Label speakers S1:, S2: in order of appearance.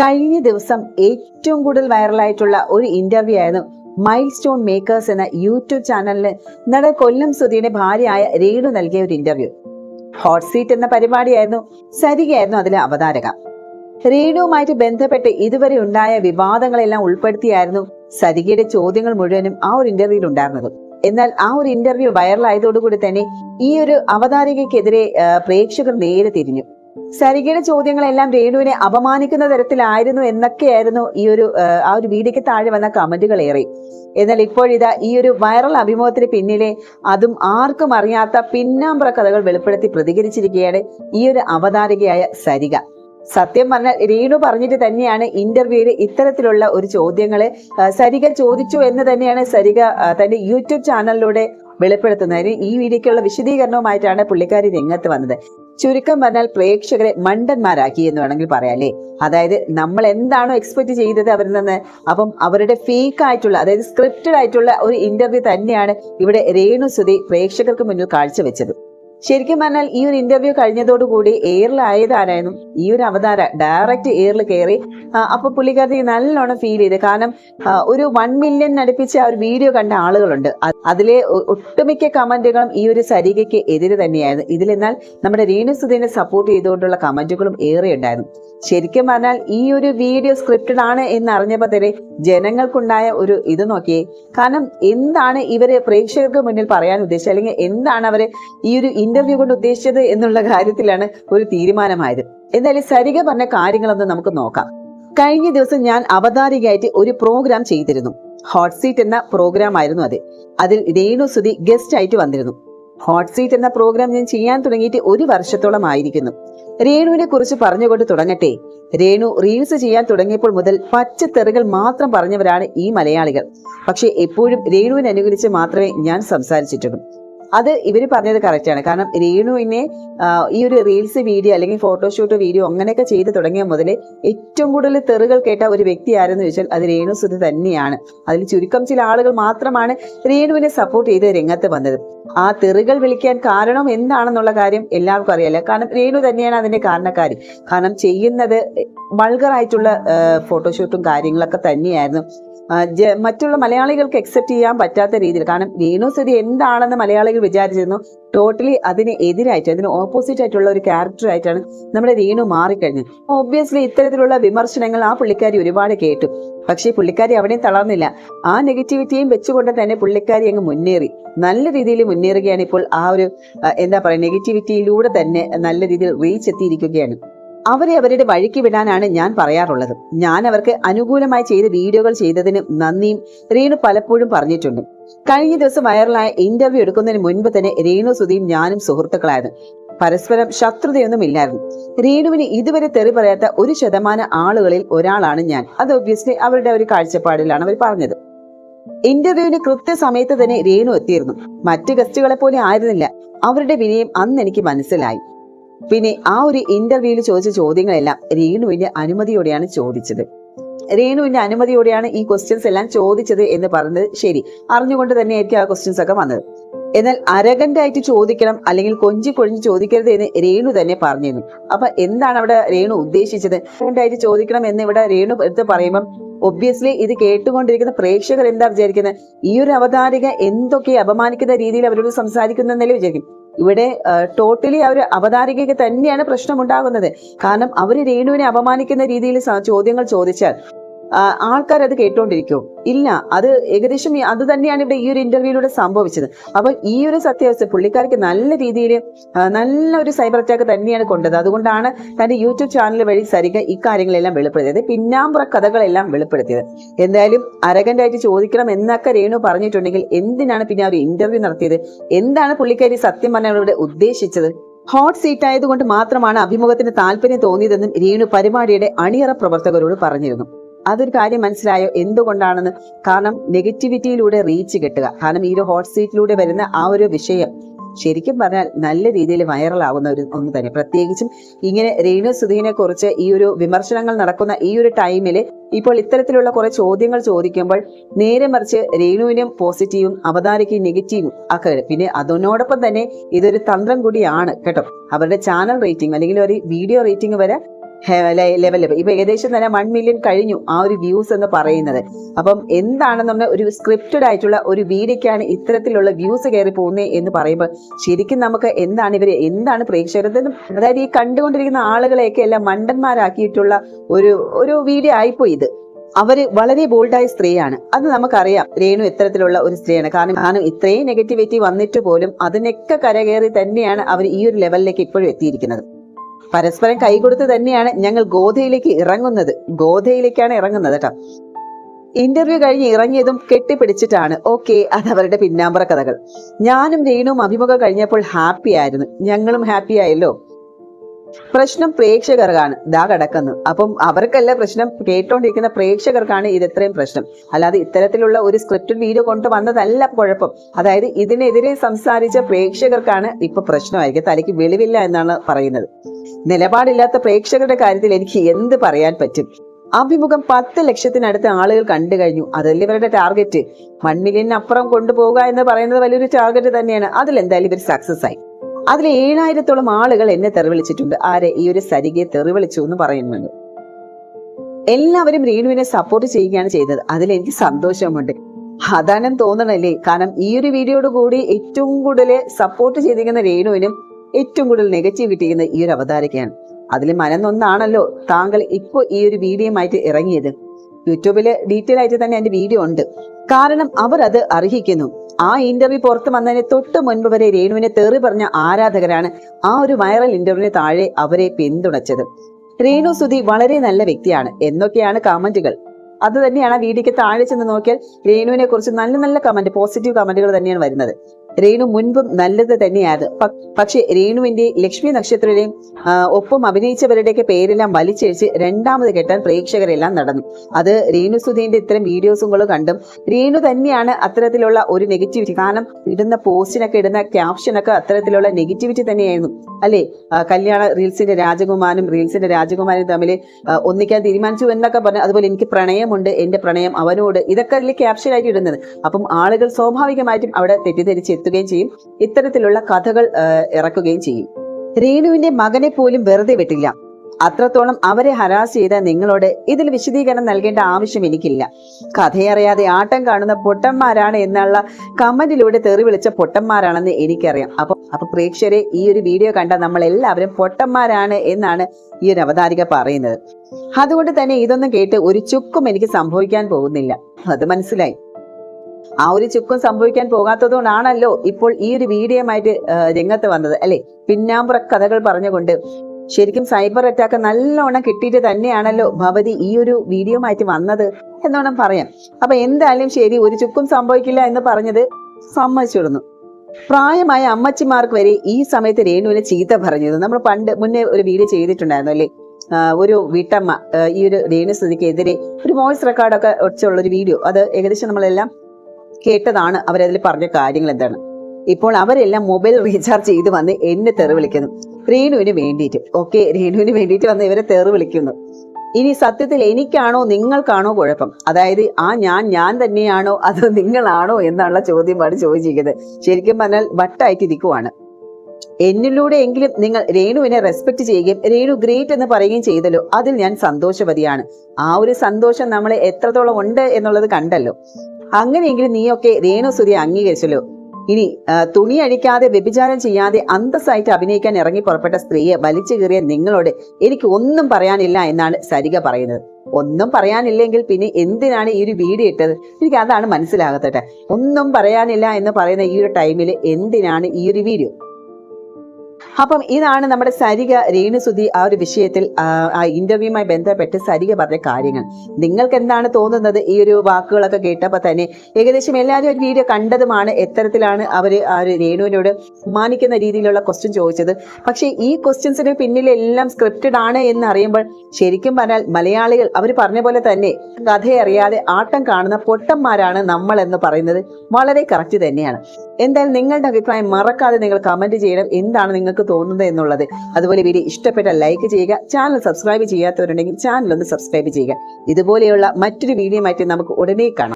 S1: കഴിഞ്ഞ ദിവസം ഏറ്റവും കൂടുതൽ വൈറലായിട്ടുള്ള ഒരു ഇന്റർവ്യൂ ആയിരുന്നു മൈൽ സ്റ്റോൺ മേക്കേഴ്സ് എന്ന യൂട്യൂബ് ചാനലിന് നട കൊല്ലം സുധിയുടെ ഭാര്യയായ രേണു നൽകിയ ഒരു ഇന്റർവ്യൂ ഹോട്ട് സീറ്റ് എന്ന പരിപാടിയായിരുന്നു സരികയായിരുന്നു അതിലെ അവതാരക. രേണുവുമായിട്ട് ബന്ധപ്പെട്ട് ഇതുവരെ ഉണ്ടായ വിവാദങ്ങളെല്ലാം ഉൾപ്പെടുത്തിയായിരുന്നു സരികയുടെ ചോദ്യങ്ങൾ മുഴുവനും ആ ഒരു ഇന്റർവ്യൂവിൽ ഉണ്ടായിരുന്നത്. എന്നാൽ ആ ഒരു ഇന്റർവ്യൂ വൈറലായതോടുകൂടി തന്നെ ഈ ഒരു അവതാരകയ്ക്കെതിരെ പ്രേക്ഷകർ നേരെ തിരിഞ്ഞു. സരികയുടെ ചോദ്യങ്ങളെല്ലാം രേണുവിനെ അപമാനിക്കുന്ന തരത്തിലായിരുന്നു എന്നൊക്കെയായിരുന്നു ഈ ഒരു ആ, ഒരു വീഡിയോയ്ക്ക് താഴെ വന്ന കമന്റുകൾ ഏറി. എന്നാൽ ഇപ്പോഴിതാ ഈ ഒരു വൈറൽ അഭിമുഖത്തിന് പിന്നിലെ അതും ആർക്കും അറിയാത്ത പിന്നാമ്പറ കഥകൾ വെളിപ്പെടുത്തി പ്രതികരിച്ചിരിക്കുകയാണ് ഈ ഒരു അവതാരകയായ സരിക സത്യം പറഞ്ഞാൽ രേണു പറഞ്ഞിട്ട് തന്നെയാണ് ഇന്റർവ്യൂവിൽ ഇത്തരത്തിലുള്ള ഒരു ചോദ്യങ്ങൾ ആ, സരിക ചോദിച്ചു എന്ന് തന്നെയാണ് സരിക തന്റെ യൂട്യൂബ് ചാനലിലൂടെ വെളിപ്പെടുത്തുന്നതിന് ഈ വീഡിയോക്കുള്ള വിശദീകരണവുമായിട്ടാണ് പുള്ളിക്കാരി രംഗത്ത് വന്നത്. ചുരുക്കം പറഞ്ഞാൽ പ്രേക്ഷകരെ മണ്ടന്മാരാക്കി എന്ന് വേണമെങ്കിൽ പറയാം അല്ലേ? അതായത് നമ്മൾ എന്താണോ എക്സ്പെക്ട് ചെയ്തത് അവരിൽ നിന്ന് അപ്പം അവരുടെ ഫേക്ക് ആയിട്ടുള്ള അതായത് സ്ക്രിപ്റ്റഡ് ആയിട്ടുള്ള ഒരു ഇന്റർവ്യൂ തന്നെയാണ് ഇവിടെ രേണു സുധി പ്രേക്ഷകർക്ക് മുന്നിൽ കാഴ്ചവെച്ചത്. ശരിക്കും പറഞ്ഞാൽ ഈ ഒരു ഇന്റർവ്യൂ കഴിഞ്ഞതോടുകൂടി എയറിലായതാരായിരുന്നു ഈ ഒരു അവതാര ഡയറക്റ്റ് എയറിൽ കയറി അപ്പോൾ അപ്പൊ പുള്ളിക്കാരത്തി നല്ലോണം ഫീൽ ചെയ്ത്. കാരണം ഒരു വൺ മില്യൺ അടുപ്പിച്ച് ആ ഒരു വീഡിയോ കണ്ട ആളുകളുണ്ട്. അതിലെ ഒട്ടുമിക്ക കമന്റുകളും ഈ ഒരു സരികയ്ക്ക് എതിരെ തന്നെയായിരുന്നു. ഇതിലെന്നാൽ നമ്മുടെ രേണു സുധീനെ സപ്പോർട്ട് ചെയ്തുകൊണ്ടുള്ള കമന്റുകളും ഏറെ ഉണ്ടായിരുന്നു. ശരിക്കും പറഞ്ഞാൽ ഈ ഒരു വീഡിയോ സ്ക്രിപ്റ്റഡ് ആണ് എന്ന് അറിഞ്ഞപ്പോൾ തന്നെ ജനങ്ങൾക്കുണ്ടായ ഒരു ഇത് നോക്കിയേ. കാരണം എന്താണ് ഇവരെ പ്രേക്ഷകർക്ക് മുന്നിൽ പറയാൻ ഉദ്ദേശിച്ചത്? അല്ലെങ്കിൽ എന്താണ് അവരെ ഈ ഒരു ഇന്റർവ്യൂ കൊണ്ട് ഉദ്ദേശിച്ചത് എന്നുള്ള കാര്യത്തിലാണ് ഒരു തീരുമാനമായത്. എന്തായാലും സരിക പറഞ്ഞ കാര്യങ്ങളൊന്ന് നമുക്ക് നോക്കാം. കഴിഞ്ഞ ദിവസം ഞാൻ അവതാരികയായിട്ട് ഒരു പ്രോഗ്രാം ചെയ്തിരുന്നു. ഹോട്ട് സീറ്റ് എന്ന പ്രോഗ്രാം ആയിരുന്നു അത്. അതിൽ രേണു സുധി ഗസ്റ്റ് ആയിട്ട് വന്നിരുന്നു. ഹോട്ട് സീറ്റ് എന്ന പ്രോഗ്രാം ഞാൻ ചെയ്യാൻ തുടങ്ങിയിട്ട് ഒരു വർഷത്തോളം ആയിരിക്കുന്നു. രേണുവിനെ കുറിച്ച് പറഞ്ഞുകൊണ്ട് തുടങ്ങട്ടെ. രേണു റീൽസ് ചെയ്യാൻ തുടങ്ങിയപ്പോൾ മുതൽ പച്ചത്തെറികൾ മാത്രം പറഞ്ഞവരാണ് ഈ മലയാളികൾ. പക്ഷെ എപ്പോഴും രേണുവിനെ അനുകരിച്ച് മാത്രമേ ഞാൻ സംസാരിച്ചിട്ടുള്ളൂ. അത് ഇവർ പറഞ്ഞത് കറക്റ്റാണ് കാരണം രേണുവിനെ ഈ ഒരു റീൽസ് വീഡിയോ അല്ലെങ്കിൽ ഫോട്ടോഷൂട്ട് വീഡിയോ അങ്ങനെയൊക്കെ ചെയ്ത് തുടങ്ങിയ മുതൽ ഏറ്റവും കൂടുതൽ തെറുകൾ കേട്ട ഒരു വ്യക്തി ആരെന്ന് ചോദിച്ചാൽ അത് രേണു സുധി തന്നെയാണ്. അതിൽ ചുരുക്കം ചില ആളുകൾ മാത്രമാണ് രേണുവിനെ സപ്പോർട്ട് ചെയ്ത് രംഗത്ത് വന്നത്. ആ തെറുകൾ വിളിക്കാൻ കാരണം എന്താണെന്നുള്ള കാര്യം എല്ലാവർക്കും അറിയാലോ. കാരണം രേണു തന്നെയാണ് അതിന്റെ കാരണക്കാരി. കാരണം ചെയ്യുന്നത് വൾഗറായിട്ടുള്ള ഫോട്ടോഷൂട്ടും കാര്യങ്ങളൊക്കെ തന്നെയായിരുന്നു. മറ്റുള്ള മലയാളികൾക്ക് അക്സെപ്റ്റ് ചെയ്യാൻ പറ്റാത്ത രീതിയിൽ. കാരണം രേണു സ്ഥിതി എന്താണെന്ന് മലയാളികൾ വിചാരിച്ചിരുന്നു. ടോട്ടലി അതിന് എതിരായിട്ട് അതിന് ഓപ്പോസിറ്റ് ആയിട്ടുള്ള ഒരു ക്യാരക്ടർ ആയിട്ടാണ് നമ്മുടെ രേണു മാറിക്കഴിഞ്ഞത്. ഒബ്വിയസ്ലി ഇത്തരത്തിലുള്ള വിമർശനങ്ങൾ ആ പുള്ളിക്കാരി ഒരുപാട് കേട്ടു. പക്ഷേ പുള്ളിക്കാരി അവിടെയും തളർന്നില്ല. ആ നെഗറ്റിവിറ്റിയും വെച്ചുകൊണ്ട് തന്നെ പുള്ളിക്കാരി അങ്ങ് മുന്നേറി. നല്ല രീതിയിൽ മുന്നേറുകയാണ് ഇപ്പോൾ ആ ഒരു എന്താ പറയുക നെഗറ്റിവിറ്റിയിലൂടെ തന്നെ നല്ല രീതിയിൽ റീച്ച് എത്തിയിരിക്കുകയാണ്. അവരെ അവരുടെ വഴിക്ക് വിടാനാണ് ഞാൻ പറയാറുള്ളത്. ഞാൻ അവർക്ക് അനുകൂലമായി ചെയ്ത വീഡിയോകൾ ചെയ്തതിന് നന്ദിയും രേണു പലപ്പോഴും പറഞ്ഞിട്ടുണ്ട്. കഴിഞ്ഞ ദിവസം വൈറലായ ഇന്റർവ്യൂ എടുക്കുന്നതിന് മുൻപ് തന്നെ രേണു സുധിയും ഞാനും സുഹൃത്തുക്കളായിരുന്നു. പരസ്പരം ശത്രുതയൊന്നും ഇല്ലായിരുന്നു. രേണുവിന് ഇതുവരെ തെറി പറയാത്ത ഒരു ശതമാനം ആളുകളിൽ ഒരാളാണ് ഞാൻ. അത് ഒബ്വിയസ്ലി അവരുടെ ഒരു കാഴ്ചപ്പാടിലാണ് അവർ പറഞ്ഞത്. ഇന്റർവ്യൂവിന് കൃത്യസമയത്ത് തന്നെ രേണു എത്തിയിരുന്നു. മറ്റു ഗസ്റ്റുകളെ പോലെ ആയിരുന്നില്ല. അവരുടെ വിനയം അന്ന് എനിക്ക് മനസ്സിലായി. പിന്നെ ആ ഒരു ഇന്റർവ്യൂവിൽ ചോദിച്ച ചോദ്യങ്ങളെല്ലാം രേണുവിന്റെ അനുമതിയോടെയാണ് ചോദിച്ചത്. രേണുവിന്റെ അനുമതിയോടെയാണ് ഈ ക്വസ്റ്റ്യൻസ് എല്ലാം ചോദിച്ചത് എന്ന് പറഞ്ഞത് ശരി. അറിഞ്ഞുകൊണ്ട് തന്നെയായിരിക്കും ആ ക്വസ്റ്റ്യൻസ് ഒക്കെ വന്നത്. എന്നാൽ ആയിട്ട് ചോദിക്കണം അല്ലെങ്കിൽ കൊഞ്ചി കൊഴിഞ്ഞ് ചോദിക്കരുത് എന്ന് രേണു തന്നെ പറഞ്ഞിരുന്നു. അപ്പൊ എന്താണ് അവിടെ രേണു ഉദ്ദേശിച്ചത്? ആയിട്ട് ചോദിക്കണം എന്ന് ഇവിടെ രേണു എടുത്ത് പറയുമ്പം ഒബ്വിയസ്ലി ഇത് കേട്ടുകൊണ്ടിരിക്കുന്ന പ്രേക്ഷകർ എന്താ വിചാരിക്കുന്നത് ഈ ഒരു അവതാരിക എന്തൊക്കെ അപമാനിക്കുന്ന രീതിയിൽ അവരോട് സംസാരിക്കുന്നതെന്നല്ലേ വിചാരിക്കും. ഇവിടെ ടോട്ടലി അവർ അവതാരികയ്ക്ക് തന്നെയാണ് പ്രശ്നമുണ്ടാകുന്നത്. കാരണം അവർ രേണുവിനെ അപമാനിക്കുന്ന രീതിയിൽ ചോദ്യങ്ങൾ ചോദിച്ചാൽ ആൾക്കാർ അത് കേട്ടോണ്ടിരിക്കും. ഇല്ല അത് ഏകദേശം അത് തന്നെയാണ് ഇവിടെ ഈ ഒരു ഇന്റർവ്യൂയിലൂടെ സംഭവിച്ചത്. അപ്പൊ ഈ ഒരു സത്യാവസ്ഥ പുള്ളിക്കാർക്ക് നല്ല രീതിയിൽ നല്ല ഒരു സൈബർ അറ്റാക്ക് തന്നെയാണ് കൊണ്ടത്. അതുകൊണ്ടാണ് തന്റെ യൂട്യൂബ് ചാനൽ വഴി സരിക ഇക്കാര്യങ്ങളെല്ലാം വെളിപ്പെടുത്തിയത്. പിന്നാമ്പുറ കഥകളെല്ലാം വെളിപ്പെടുത്തിയത്. എന്തായാലും അരകന്റായിട്ട് ചോദിക്കണം എന്നൊക്കെ രേണു പറഞ്ഞിട്ടുണ്ടെങ്കിൽ എന്തിനാണ് പിന്നെ ഒരു ഇന്റർവ്യൂ നടത്തിയത്? എന്താണ് പുള്ളിക്കാരി സത്യം പറഞ്ഞവരോട് ഉദ്ദേശിച്ചത്? ഹോട്ട് സീറ്റ് ആയതുകൊണ്ട് മാത്രമാണ് അഭിമുഖത്തിന് താല്പര്യം തോന്നിയതെന്നും രേണു പരിപാടിയുടെ അണിയറ പ്രവർത്തകരോട് പറഞ്ഞിരുന്നു. അതൊരു കാര്യം മനസ്സിലായോ? എന്തുകൊണ്ടാണെന്ന്? കാരണം നെഗറ്റിവിറ്റിയിലൂടെ റീച്ച് കിട്ടുക. കാരണം ഈ ഒരു ഹോട്ട് സീറ്റിലൂടെ വരുന്ന ആ ഒരു വിഷയം ശരിക്കും പറഞ്ഞാൽ നല്ല രീതിയിൽ വൈറലാവുന്ന ഒരു ഒന്ന് തന്നെ. പ്രത്യേകിച്ചും ഇങ്ങനെ രേണു സുധീനെ കുറിച്ച് ഈ ഒരു വിമർശനങ്ങൾ നടക്കുന്ന ഈ ഒരു ടൈമിൽ ഇപ്പോൾ ഇത്തരത്തിലുള്ള കുറെ ചോദ്യങ്ങൾ ചോദിക്കുമ്പോൾ നേരെ മറിച്ച് രേണുവിനും പോസിറ്റീവും അവതാരിക്കും നെഗറ്റീവും ഒക്കെ പിന്നെ അതിനോടൊപ്പം തന്നെ ഇതൊരു തന്ത്രം കൂടിയാണ് കേട്ടോ. അവരുടെ ചാനൽ റേറ്റിംഗ് അല്ലെങ്കിൽ ഒരു വീഡിയോ റേറ്റിംഗ് വരെ ലെവൽ ഇപ്പൊ ഏകദേശം തന്നെ വൺ മില്യൺ കഴിഞ്ഞു ആ ഒരു വ്യൂസ് എന്ന് പറയുന്നത്. അപ്പം എന്താണെന്ന് പറഞ്ഞാൽ ഒരു സ്ക്രിപ്റ്റഡ് ആയിട്ടുള്ള ഒരു വീഡിയോക്കാണ് ഇത്തരത്തിലുള്ള വ്യൂസ് കയറി പോകുന്നത് എന്ന് പറയുമ്പോൾ ശരിക്കും നമുക്ക് എന്താണ് ഇവർ എന്താണ് പ്രേക്ഷകരുടെ അതായത് ഈ കണ്ടുകൊണ്ടിരിക്കുന്ന ആളുകളെയൊക്കെ എല്ലാം മണ്ടന്മാരാക്കിയിട്ടുള്ള ഒരു ഒരു വീഡിയോ ആയിപ്പോയി ഇത്. അവർ വളരെ ബോൾഡായ സ്ത്രീയാണ്. അത് നമുക്കറിയാം. രേണു ഇത്തരത്തിലുള്ള ഒരു സ്ത്രീയാണ്. കാരണം കാരണം ഇത്രയും നെഗറ്റിവിറ്റി വന്നിട്ട് പോലും അതിനൊക്കെ കരകയറി തന്നെയാണ് അവർ ഈ ഒരു ലെവലിലേക്ക് ഇപ്പോഴും എത്തിയിരിക്കുന്നത്. പരസ്പരം കൈകൊടുത്ത് തന്നെയാണ് ഞങ്ങൾ ഗോധയിലേക്ക് ഇറങ്ങുന്നത്. ഗോധയിലേക്കാണ് ഇറങ്ങുന്നത് കേട്ടോ ഇന്റർവ്യൂ കഴിഞ്ഞ് ഇറങ്ങിയതും കെട്ടിപ്പിടിച്ചിട്ടാണ്. ഓക്കെ അത് അവരുടെ പിന്നാമ്പറ കഥകൾ. ഞാനും രേണുവും അഭിമുഖം കഴിഞ്ഞപ്പോൾ ഹാപ്പി ആയിരുന്നു. ഞങ്ങളും ഹാപ്പി ആയല്ലോ. പ്രശ്നം പ്രേക്ഷകർക്കാണ്. ദാ കിടക്കുന്നു. അപ്പം അവർക്കല്ല പ്രശ്നം കേട്ടോണ്ടിരിക്കുന്ന പ്രേക്ഷകർക്കാണ് ഇത് ഇത്രയും പ്രശ്നം. അല്ലാതെ ഇത്തരത്തിലുള്ള ഒരു സ്ക്രിപ്റ്റഡ് വീഡിയോ കൊണ്ടുവന്നതല്ല കുഴപ്പം. അതായത് ഇതിനെതിരെ സംസാരിച്ച പ്രേക്ഷകർക്കാണ് ഇപ്പൊ പ്രശ്നമായിരിക്കും തലയ്ക്ക് വെളിവില്ല എന്നാണ് പറയുന്നത്. നിലപാടില്ലാത്ത പ്രേക്ഷകരുടെ കാര്യത്തിൽ എനിക്ക് എന്ത് പറയാൻ പറ്റും? അഭിമുഖം പത്ത് ലക്ഷത്തിനടുത്ത് ആളുകൾ കണ്ടു കഴിഞ്ഞു. അതല്ല ഇവരുടെ ടാർഗറ്റ് വൺ അപ്പുറം കൊണ്ടുപോകുക എന്ന് പറയുന്നത് വലിയൊരു ടാർഗറ്റ് തന്നെയാണ്. അതിലെന്തായാലും ഇവർ സക്സസ് ആയി. അതിൽ ഏഴായിരത്തോളം ആളുകൾ എന്നെ തെറിവിളിച്ചിട്ടുണ്ട്. ആരെ? ഈ ഒരു സരികയെ തെറിവിളിച്ചു എന്ന് പറയുന്നുണ്ട്. എല്ലാവരും രേണുവിനെ സപ്പോർട്ട് ചെയ്യുകയാണ് ചെയ്തത്. അതിൽ എനിക്ക് സന്തോഷമുണ്ട്. അതാനും തോന്നണല്ലേ? കാരണം ഈ ഒരു വീഡിയോയോട് കൂടി ഏറ്റവും കൂടുതൽ സപ്പോർട്ട് ചെയ്തിരിക്കുന്ന രേണുവിനും ഏറ്റവും കൂടുതൽ നെഗറ്റീവ് കിട്ടിയിരിക്കുന്ന ഈ ഒരു അവതാരകയാണ്. അതിൽ മനന്നൊന്നാണല്ലോ താങ്കൾ ഇപ്പോൾ ഈ ഒരു വീഡിയോയുമായിട്ട് ഇറങ്ങിയത്. യൂട്യൂബിൽ ഡീറ്റെയിൽ ആയിട്ട് തന്നെ എന്റെ വീഡിയോ ഉണ്ട്. കാരണം അവർ അത് അർഹിക്കുന്നു. ആ ഇന്റർവ്യൂ പുറത്ത് വന്നതിന് തൊട്ട് മുൻപ് വരെ രേണുവിനെ തെറി പറഞ്ഞ ആരാധകരാണ് ആ ഒരു വൈറൽ ഇന്റർവ്യൂവിന് താഴെ അവരെ പിന്തുണച്ചത്. രേണു സുധി വളരെ നല്ല വ്യക്തിയാണ്. എന്നൊക്കെയാണ് കമന്റുകൾ അത് തന്നെയാണ് വീഡിയോക്ക് താഴെ ചെന്ന് നോക്കിയാൽ രേണുവിനെ കുറിച്ച് നല്ല നല്ല കമന്റ് പോസിറ്റീവ് കമന്റുകൾ തന്നെയാണ് വരുന്നത്. രേണു മുൻപും നല്ലത് തന്നെയാണ് പക്ഷെ രേണുവിന്റെ ലക്ഷ്മി നക്ഷത്രയുടെയും ഒപ്പം അഭിനയിച്ചവരുടെയൊക്കെ പേരെല്ലാം വലിച്ചഴിച്ച് രണ്ടാമത് കെട്ടാൻ പ്രേക്ഷകരെല്ലാം നടന്നു. അത് രേണു സുധീന്റെ ഇത്തരം വീഡിയോസുകളും കണ്ടും രേണു തന്നെയാണ് അത്തരത്തിലുള്ള ഒരു നെഗറ്റിവിറ്റി. കാരണം ഇടുന്ന പോസ്റ്റിനൊക്കെ ഇടുന്ന ക്യാപ്ഷനൊക്കെ അത്തരത്തിലുള്ള നെഗറ്റിവിറ്റി തന്നെയായിരുന്നു. അല്ലേ? കല്യാണ റീൽസിന്റെ രാജകുമാരനും റീൽസിന്റെ രാജകുമാരനും തമ്മിൽ ഒന്നിക്കാൻ തീരുമാനിച്ചു എന്നൊക്കെ പറഞ്ഞു അതുപോലെ എനിക്ക് പ്രണയമുണ്ട് എന്റെ പ്രണയം അവനോട് ഇതൊക്കെ അതിൽ ക്യാപ്ഷനായിട്ട് ഇടുന്നത്. അപ്പം ആളുകൾ സ്വാഭാവികമായിട്ടും അവിടെ തെറ്റിദ്ധരിച്ച് എത്തുകയും ചെയ്യും. ഇത്തരത്തിലുള്ള കഥകൾ ഇറക്കുകയും ചെയ്യും. രേണുവിന്റെ മകനെ പോലും വെറുതെ വിട്ടില്ല. അത്രത്തോളം അവരെ ഹരാസ് ചെയ്ത നിങ്ങളോട് ഇതിൽ വിശദീകരണം നൽകേണ്ട ആവശ്യം എനിക്കില്ല. കഥയറിയാതെ ആട്ടം കാണുന്ന പൊട്ടന്മാരാണ് എന്നുള്ള കമന്റിലൂടെ തെറി വിളിച്ച പൊട്ടന്മാരാണെന്ന് എനിക്കറിയാം. അപ്പൊ അപ്പൊ പ്രേക്ഷകരെ ഈ ഒരു വീഡിയോ കണ്ട നമ്മൾ എല്ലാവരും പൊട്ടന്മാരാണ് എന്നാണ് ഈ ഒരു അവതാരിക പറയുന്നത്. അതുകൊണ്ട് തന്നെ ഇതൊന്നും കേട്ട് ഒരു ചുക്കും എനിക്ക് സംഭവിക്കാൻ പോകുന്നില്ല. അത് മനസ്സിലായി. ആ ഒരു ചുക്കും സംഭവിക്കാൻ പോകാത്തതുകൊണ്ടാണല്ലോ ഇപ്പോൾ ഈ ഒരു വീഡിയോമായിട്ട് രംഗത്ത് വന്നത് അല്ലെ? പിന്നാമ്പുറ കഥകൾ പറഞ്ഞുകൊണ്ട് ശരിക്കും സൈബർ അറ്റാക്ക് നല്ലോണം കിട്ടിയിട്ട് തന്നെയാണല്ലോ ഭവതി ഈ ഒരു വീഡിയോ മാറ്റി വന്നത് എന്നോണം പറയാം അപ്പൊ എന്തായാലും ശരി ഒരു ചുക്കും സംഭവിക്കില്ല എന്ന് പറഞ്ഞത് സമ്മതിച്ചിടുന്നു. പ്രായമായ അമ്മച്ചിമാർക്ക് വരെ ഈ സമയത്ത് രേണുവിനെ ചീത്ത പറഞ്ഞത് നമ്മൾ പണ്ട് മുന്നേ ഒരു വീഡിയോ ചെയ്തിട്ടുണ്ടായിരുന്നു അല്ലേ? ഒരു വീട്ടമ്മ ഈ ഒരു രേണു സ്ഥിതിക്കെതിരെ ഒരു വോയിസ് റെക്കോർഡൊക്കെ ഒച്ചുള്ള ഒരു വീഡിയോ. അത് ഏകദേശം നമ്മളെല്ലാം കേട്ടതാണ് അവരതിൽ പറഞ്ഞ കാര്യങ്ങൾ എന്താണ് ഇപ്പോൾ അവരെല്ലാം മൊബൈൽ റീചാർജ് ചെയ്ത് വന്ന് എന്നെ തെറി വിളിക്കുന്നു. രേണുവിന് വേണ്ടിയിട്ട്. ഓക്കെ രേണുവിന് വേണ്ടിയിട്ട് വന്ന് ഇവരെ തെറി വിളിക്കുന്നു. ഇനി സത്യത്തിൽ എനിക്കാണോ നിങ്ങൾക്കാണോ കുഴപ്പം? അതായത് ആ ഞാൻ ഞാൻ തന്നെയാണോ അതോ നിങ്ങളാണോ എന്നുള്ള ചോദ്യമാണ് ചോദിച്ചിരിക്കുന്നത്. ശരിക്കും പറഞ്ഞാൽ വട്ടായിട്ട് ഇരിക്കുവാണ്. എന്നിലൂടെ എങ്കിലും നിങ്ങൾ രേണുവിനെ റെസ്പെക്ട് ചെയ്യുകയും രേണു ഗ്രേറ്റ് എന്ന് പറയുകയും ചെയ്തല്ലോ അതിൽ ഞാൻ സന്തോഷവതിയാണ്. ആ ഒരു സന്തോഷം നമ്മൾ എത്രത്തോളം ഉണ്ട് എന്നുള്ളത് കണ്ടല്ലോ. അങ്ങനെയെങ്കിലും നീയൊക്കെ രേണു സുരിയെ അംഗീകരിച്ചല്ലോ. ഇനി തുണി അഴിക്കാതെ വ്യഭിചാരം ചെയ്യാതെ അന്തസ്സായിട്ട് അഭിനയിക്കാൻ ഇറങ്ങി പുറപ്പെട്ട സ്ത്രീയെ വലിച്ചു കീറിയ നിങ്ങളോട് എനിക്ക് ഒന്നും പറയാനില്ല എന്നാണ് സരിക പറയുന്നത്. ഒന്നും പറയാനില്ലെങ്കിൽ പിന്നെ എന്തിനാണ് ഈ ഒരു വീഡിയോ ഇട്ടത്? എനിക്ക് അതാണ് മനസ്സിലാകത്തട്ടെ ഒന്നും പറയാനില്ല എന്ന് പറയുന്ന ഈ ഒരു ടൈമിൽ എന്തിനാണ് ഈ ഒരു വീഡിയോ അപ്പം ഇതാണ് നമ്മുടെ സരിക രേണുസുതി ആ ഒരു വിഷയത്തിൽ ആ, ഇന്റർവ്യൂമായി ബന്ധപ്പെട്ട് സരിക പറഞ്ഞ കാര്യങ്ങൾ. നിങ്ങൾക്ക് എന്താണ് തോന്നുന്നത്? ഈ ഒരു വാക്കുകളൊക്കെ കേട്ടപ്പോൾ തന്നെ ഏകദേശം എല്ലാവരും ഒരു വീഡിയോ കണ്ടതുമാണ് എത്തരത്തിലാണ് അവർ ആ ഒരു രേണുവിനോട് മാനിക്കുന്ന രീതിയിലുള്ള ക്വസ്റ്റ്യൻ ചോദിച്ചത്. പക്ഷേ ഈ ക്വസ്റ്റ്യൻസിന് പിന്നിലെല്ലാം സ്ക്രിപ്റ്റഡ് ആണ് എന്ന് അറിയുമ്പോൾ ശരിക്കും പറഞ്ഞാൽ മലയാളികൾ അവർ പറഞ്ഞ പോലെ തന്നെ കഥയറിയാതെ ആട്ടം കാണുന്ന പൊട്ടന്മാരാണ് നമ്മൾ എന്ന് പറയുന്നത് വളരെ കറക്റ്റ് തന്നെയാണ്. എന്തായാലും നിങ്ങളുടെ അഭിപ്രായം മറക്കാതെ നിങ്ങൾ കമന്റ് ചെയ്യണം. എന്താണ് നിങ്ങൾക്ക് തോന്നുന്നത് എന്നുള്ളത്? അതുപോലെ വീഡിയോ ഇഷ്ടപ്പെട്ട ലൈക്ക് ചെയ്യുക. ചാനൽ സബ്സ്ക്രൈബ് ചെയ്യാത്തവരുണ്ടെങ്കിൽ ചാനൽ ഒന്ന് സബ്സ്ക്രൈബ് ചെയ്യുക. ഇതുപോലെയുള്ള മറ്റൊരു വീഡിയോ മാറ്റി നമുക്ക് ഉടനെ കാണാം.